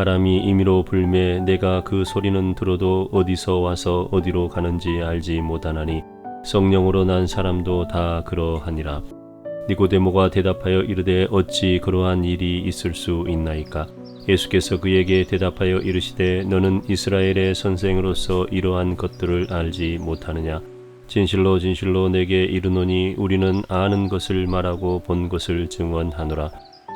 바람이 임의로 불매 내가 그 소리는 들어도 어디서 와서 어디로 가는지 알지 못하나니 성령으로 난 사람도 다 그러하니라. 니고데모가 대답하여 이르되 어찌 그러한 일이 있을 수 있나이까? 예수께서 그에게 대답하여 이르시되 너는 이스라엘의 선생으로서 이러한 것들을 알지 못하느냐? 진실로 진실로 내게 이르노니 우리는 아는 것을 말하고 본 것을 증언하노라.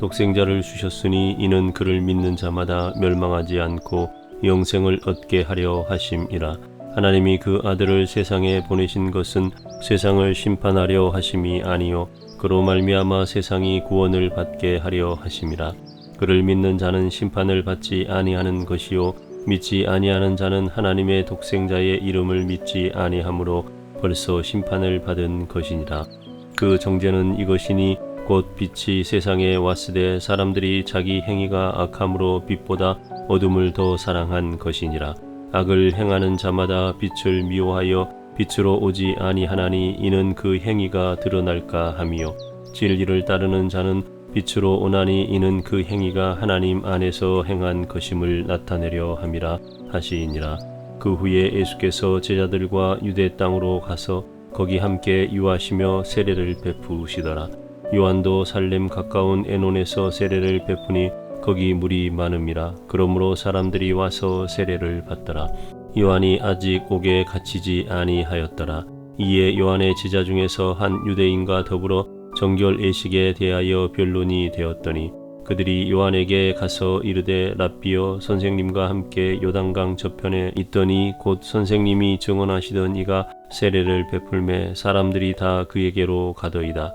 독생자를 주셨으니 이는 그를 믿는 자마다 멸망하지 않고 영생을 얻게 하려 하심이라. 하나님이 그 아들을 세상에 보내신 것은 세상을 심판하려 하심이 아니요 그로 말미암아 세상이 구원을 받게 하려 하심이라. 그를 믿는 자는 심판을 받지 아니하는 것이요 믿지 아니하는 자는 하나님의 독생자의 이름을 믿지 아니하므로 벌써 심판을 받은 것이니라. 그 정죄는 이것이니 곧 빛이 세상에 왔으되 사람들이 자기 행위가 악함으로 빛보다 어둠을 더 사랑한 것이니라. 악을 행하는 자마다 빛을 미워하여 빛으로 오지 아니하나니 이는 그 행위가 드러날까 함이요. 진리를 따르는 자는 빛으로 오나니 이는 그 행위가 하나님 안에서 행한 것임을 나타내려 함이라 하시니라. 그 후에 예수께서 제자들과 유대 땅으로 가서 거기 함께 유하시며 세례를 베푸시더라. 요한도 살렘 가까운 에논에서 세례를 베푸니 거기 물이 많음이라. 그러므로 사람들이 와서 세례를 받더라. 요한이 아직 옥에 갇히지 아니하였더라. 이에 요한의 제자 중에서 한 유대인과 더불어 정결 예식에 대하여 변론이 되었더니 그들이 요한에게 가서 이르되 랍비여 선생님과 함께 요단강 저편에 있더니 곧 선생님이 증언하시던 이가 세례를 베풀매 사람들이 다 그에게로 가더이다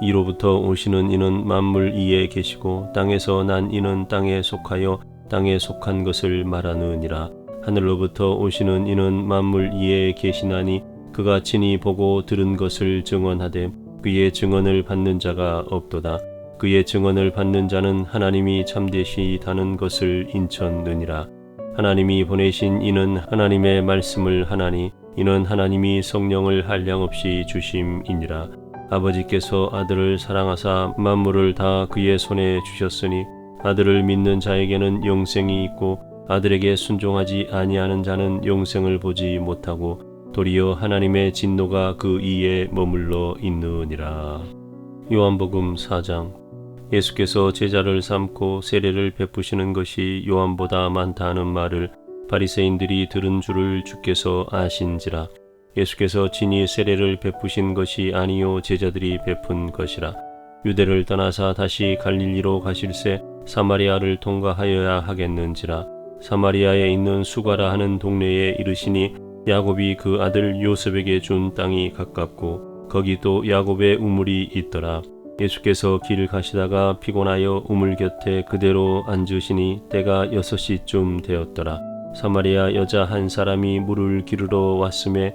이로부터 오시는 이는 만물 위에 계시고 땅에서 난 이는 땅에 속하여 땅에 속한 것을 말하느니라. 하늘로부터 오시는 이는 만물 위에 계시나니 그가 친히 보고 들은 것을 증언하되 그의 증언을 받는 자가 없도다. 그의 증언을 받는 자는 하나님이 참되시다는 것을 인쳤느니라. 하나님이 보내신 이는 하나님의 말씀을 하나니 이는 하나님이 성령을 한량없이 주심이니라 아버지께서 아들을 사랑하사 만물을 다 그의 손에 주셨으니 아들을 믿는 자에게는 영생이 있고 아들에게 순종하지 아니하는 자는 영생을 보지 못하고 도리어 하나님의 진노가 그 이에 머물러 있느니라. 요한복음 4장 예수께서 제자를 삼고 세례를 베푸시는 것이 요한보다 많다는 말을 바리새인들이 들은 줄을 주께서 아신지라 예수께서 친히 세례를 베푸신 것이 아니요 제자들이 베푼 것이라 유대를 떠나사 다시 갈릴리로 가실새 사마리아를 통과하여야 하겠는지라 사마리아에 있는 수가라 하는 동네에 이르시니 야곱이 그 아들 요셉에게 준 땅이 가깝고 거기 또 야곱의 우물이 있더라. 예수께서 길 가시다가 피곤하여 우물 곁에 그대로 앉으시니 때가 여섯 시쯤 되었더라. 사마리아 여자 한 사람이 물을 기르러 왔음에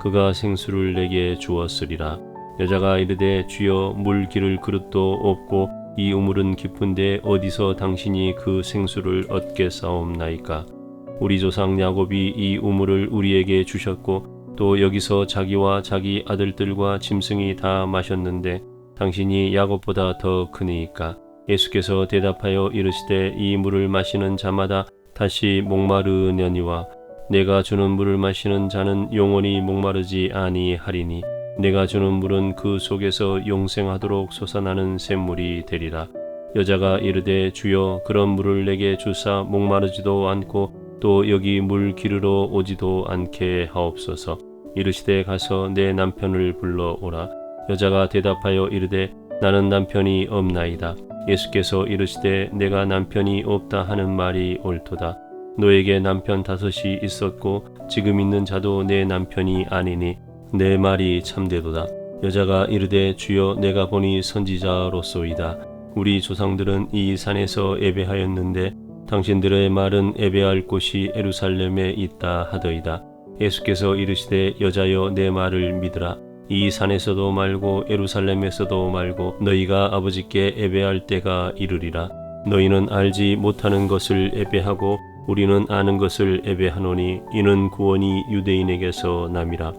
그가 생수를 내게 주었으리라. 여자가 이르되 주여 물 기를 그릇도 없고 이 우물은 깊은데 어디서 당신이 그 생수를 얻게 싸움나이까 우리 조상 야곱이 이 우물을 우리에게 주셨고 또 여기서 자기와 자기 아들들과 짐승이 다 마셨는데 당신이 야곱보다 더 크니까 예수께서 대답하여 이르시되 이 물을 마시는 자마다 다시 목마르느니와 내가 주는 물을 마시는 자는 영원히 목마르지 아니하리니 내가 주는 물은 그 속에서 영생하도록 솟아나는 샘물이 되리라. 여자가 이르되 주여 그런 물을 내게 주사 목마르지도 않고 또 여기 물 기르러 오지도 않게 하옵소서. 이르시되 가서 내 남편을 불러오라. 여자가 대답하여 이르되 나는 남편이 없나이다. 예수께서 이르시되 내가 남편이 없다 하는 말이 옳도다. 너에게 남편 다섯이 있었고 지금 있는 자도 내 남편이 아니니 내 말이 참되도다. 여자가 이르되 주여 내가 보니 선지자로소이다. 우리 조상들은 이 산에서 예배하였는데 당신들의 말은 예배할 곳이 에루살렘에 있다 하더이다. 예수께서 이르시되 여자여 내 말을 믿으라. 이 산에서도 말고 에루살렘에서도 말고 너희가 아버지께 예배할 때가 이르리라. 너희는 알지 못하는 것을 예배하고 우리는 아는 것을 예배하노니 이는 구원이 유대인에게서 남이라.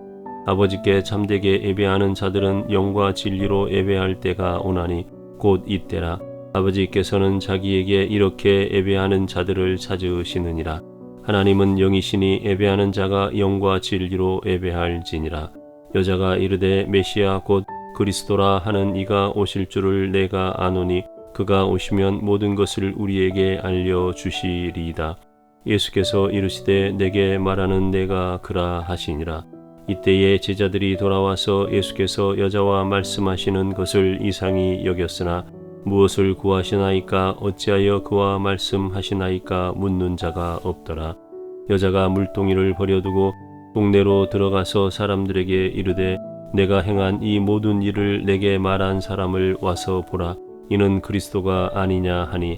아버지께 참되게 예배하는 자들은 영과 진리로 예배할 때가 오나니 곧 이때라. 아버지께서는 자기에게 이렇게 예배하는 자들을 찾으시느니라. 하나님은 영이시니 예배하는 자가 영과 진리로 예배할지니라. 여자가 이르되 메시아 곧 그리스도라 하는 이가 오실 줄을 내가 아노니 그가 오시면 모든 것을 우리에게 알려 주시리이다. 예수께서 이르시되 내게 말하는 내가 그라 하시니라. 이때에 제자들이 돌아와서 예수께서 여자와 말씀하시는 것을 이상히 여겼으나 무엇을 구하시나이까 어찌하여 그와 말씀하시나이까 묻는 자가 없더라. 여자가 물동이를 버려두고 동네로 들어가서 사람들에게 이르되 내가 행한 이 모든 일을 내게 말한 사람을 와서 보라 이는 그리스도가 아니냐 하니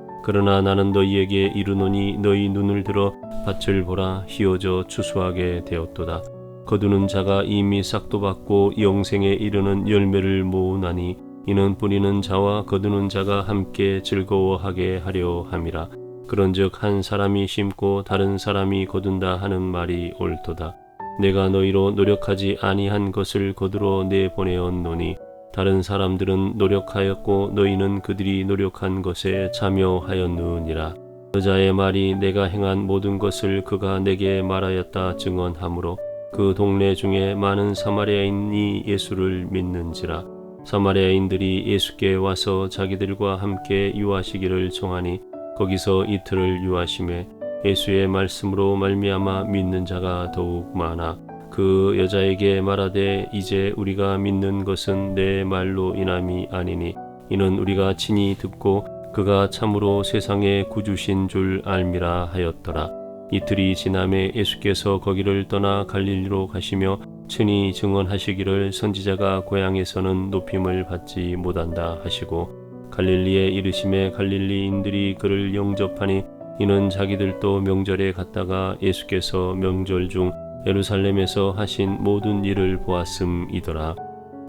그러나 나는 너희에게 이르노니 너희 눈을 들어 밭을 보라 희어져 추수하게 되었도다 거두는 자가 이미 싹도 받고 영생에 이르는 열매를 모으나니 이는 뿌리는 자와 거두는 자가 함께 즐거워하게 하려 함이라 그런즉 한 사람이 심고 다른 사람이 거둔다 하는 말이 옳도다. 내가 너희로 노력하지 아니한 것을 거두러 내 보내었노니 다른 사람들은 노력하였고 너희는 그들이 노력한 것에 참여하였느니라. 여자의 말이 내가 행한 모든 것을 그가 내게 말하였다 증언하므로 그 동네 중에 많은 사마리아인이 예수를 믿는지라. 사마리아인들이 예수께 와서 자기들과 함께 유하시기를 청하니 거기서 이틀을 유하심에 예수의 말씀으로 말미암아 믿는 자가 더욱 많아 그 여자에게 말하되 이제 우리가 믿는 것은 내 말로 인함이 아니니 이는 우리가 친히 듣고 그가 참으로 세상의 구주신 줄 알미라 하였더라. 이틀이 지남에 예수께서 거기를 떠나 갈릴리로 가시며 친히 증언하시기를 선지자가 고향에서는 높임을 받지 못한다 하시고 갈릴리에 이르심에 갈릴리인들이 그를 영접하니 이는 자기들도 명절에 갔다가 예수께서 명절 중 예루살렘에서 하신 모든 일을 보았음이더라.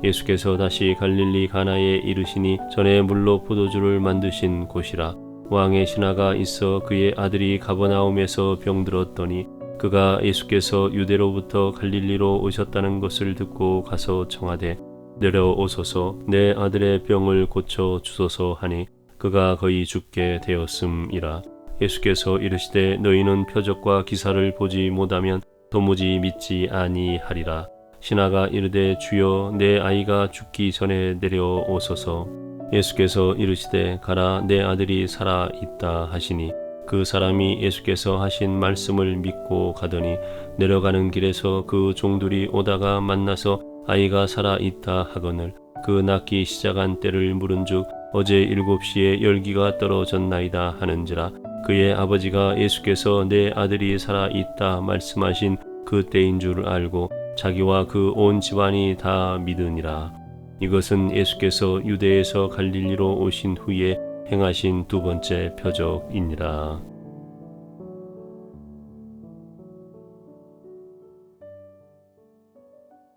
예수께서 다시 갈릴리 가나에 이르시니 전에 물로 포도주를 만드신 곳이라 왕의 신하가 있어 그의 아들이 가버나움에서 병들었더니 그가 예수께서 유대로부터 갈릴리로 오셨다는 것을 듣고 가서 청하되 내려오소서 내 아들의 병을 고쳐 주소서 하니 그가 거의 죽게 되었음이라 예수께서 이르시되 너희는 표적과 기사를 보지 못하면 도무지 믿지 아니하리라. 신하가 이르되 주여 내 아이가 죽기 전에 내려오소서. 예수께서 이르시되 가라 내 아들이 살아 있다 하시니 그 사람이 예수께서 하신 말씀을 믿고 가더니 내려가는 길에서 그 종들이 오다가 만나서 아이가 살아 있다 하거늘 그 낳기 시작한 때를 물은즉 어제 일곱 시에 열기가 떨어졌나이다 하는지라 그의 아버지가 예수께서 내 아들이 살아 있다 말씀하신 그 때인 줄 알고 자기와 그 온 집안이 다 믿으니라. 이것은 예수께서 유대에서 갈릴리로 오신 후에 행하신 두 번째 표적이니라